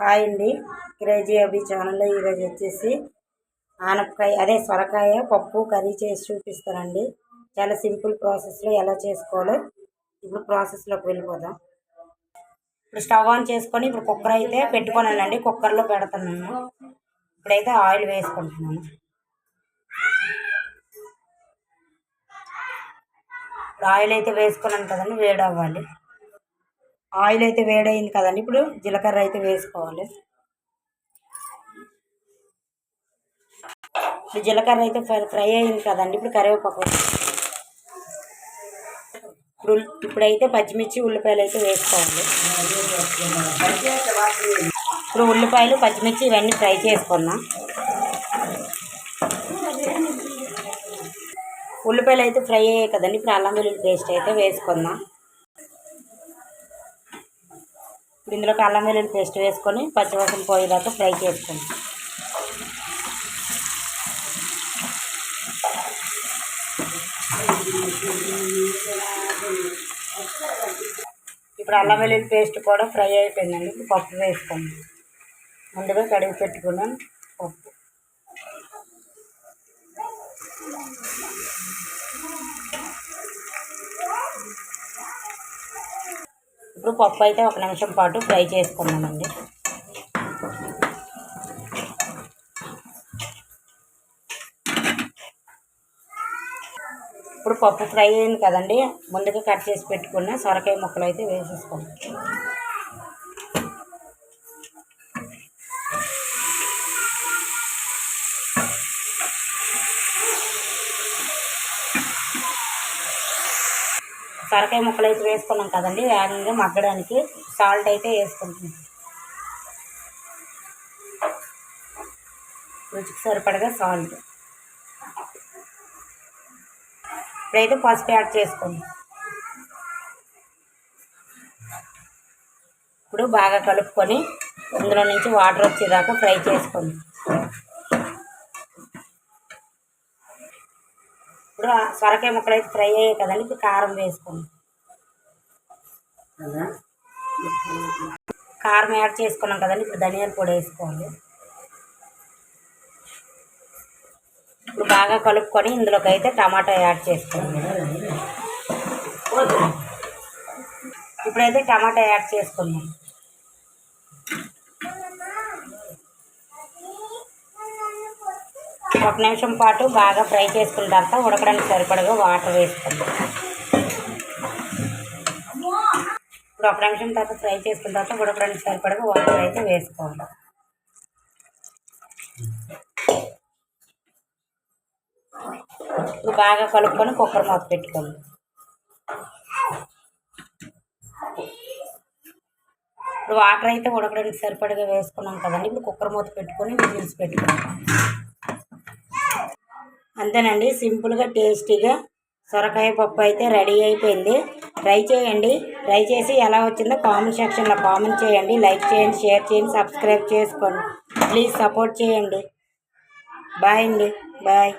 Hi అండి. Crazy అభి ఛానల్లో ఈరోజు వచ్చేసి ఆనపకాయ అదే సొరకాయ పప్పు కర్రీ చేసి చూపిస్తానండి. చాలా సింపుల్ ప్రాసెస్లో ఎలా చేసుకోవాలో ఇప్పుడు ప్రాసెస్లోకి వెళ్ళిపోదాం. ఇప్పుడు స్టవ్ ఆన్ చేసుకొని ఇప్పుడు కుక్కర్ అయితే పెట్టుకున్నానండి. కుక్కర్లో పెడుతున్నాను ఇప్పుడైతే ఆయిల్ వేసుకుంటున్నాను. ఇప్పుడు ఆయిల్ అయితే వేసుకున్నాను కదండి వేడవ్వాలి. ఆయిల్ అయితే వేడైంది కదండి. ఇప్పుడు జీలకర్ర అయితే వేసుకోవాలి. ఇప్పుడు జీలకర్ర అయితే ఫ్రై- ఫ్రై అయింది కదండి. ఇప్పుడు కరివేపాకు ఇప్పుడు ఇప్పుడైతే పచ్చిమిర్చి ఉల్లిపాయలు అయితే వేసుకోవాలి. ఇప్పుడు ఉల్లిపాయలు పచ్చిమిర్చి ఇవన్నీ ఫ్రై చేసుకున్నా. ఉల్లిపాయలు అయితే ఫ్రై అయ్యాయి కదండి. ఇప్పుడు అల్లం వెల్లుల్లి పేస్ట్ అయితే వేసుకుందాం. ఇప్పుడు ఇందులోకి అల్లం వెల్లుల్లి పేస్ట్ వేసుకొని పచ్చివాసన పోయేదాకా ఫ్రై చేసుకోండి ఇప్పుడు అల్లం వెల్లుల్లి పేస్ట్ కూడా ఫ్రై అయిపోయిందండి. ఇప్పుడు పప్పు వేసుకోండి ముందుగా కడిగి పెట్టుకున్నాం పప్పు. ఇప్పుడు పప్పు అయితే ఒక నిమిషం పాటు ఫ్రై చేసుకున్నామండి ఇప్పుడు పప్పు ఫ్రై అయింది కదండి ముందుగా కట్ చేసి పెట్టుకున్న సొరకాయ ముక్కలు అయితే వేసేసుకోండి. సొరకాయ ముక్కలు అయితే వేసుకున్నాం కదండి వేగంగా మగ్గడానికి సాల్ట్ అయితే వేసుకుంటున్నాం. రుచికి సరిపడగా సాల్ట్ ఇప్పుడైతే పసుపు యాడ్ చేసుకోండి. ఇప్పుడు బాగా కలుపుకొని ఇందులో నుంచి వాటర్ వచ్చేదాకా ఫ్రై చేసుకోండి. ఇప్పుడు సొరకాయ ముక్కలు అయితే ఫ్రై అయ్యాయి కదండి ఇప్పుడు కారం వేసుకోండి. కారం యాడ్ చేసుకున్నాం కదండి ఇప్పుడు ధనియాల పొడి వేసుకోవాలి. ఇప్పుడు బాగా కలుపుకొని ఇందులోకి అయితే టమాటా యాడ్ చేసుకోండి. ఇప్పుడైతే టమాటా యాడ్ చేసుకుందాం. ఒక నిమిషం పాటు బాగా ఫ్రై చేసుకున్న తర్వాత ఉడకడానికి సరిపడగా వాటర్ వేసుకుందాం ఇప్పుడు ఒక నిమిషం తర్వాత ఫ్రై చేసుకున్న తర్వాత ఉడకడానికి సరిపడగా వాటర్ అయితే వేసుకోవాలి ఇప్పుడు బాగా కలుపుకొని కుక్కర్ మూత పెట్టుకోండి. ఇప్పుడు వాటర్ అయితే ఉడకడానికి సరిపడగా వేసుకున్నాం కదండి. ఇప్పుడు కుక్కర్ మూత పెట్టుకొని విజిల్స్ పెట్టుకున్నాం అంతేనండి సింపుల్గా టేస్టీగా సొరకాయ పప్పు అయితే రెడీ అయిపోయింది. ట్రై చేయండి. ట్రై చేసి ఎలా వచ్చిందో కామెంట్ సెక్షన్లో కామెంట్ చేయండి. లైక్ చేయండి షేర్ చేయండి సబ్స్క్రైబ్ చేసుకోండి. ప్లీజ్ సపోర్ట్ చేయండి. బాయ్ అండి. బాయ్.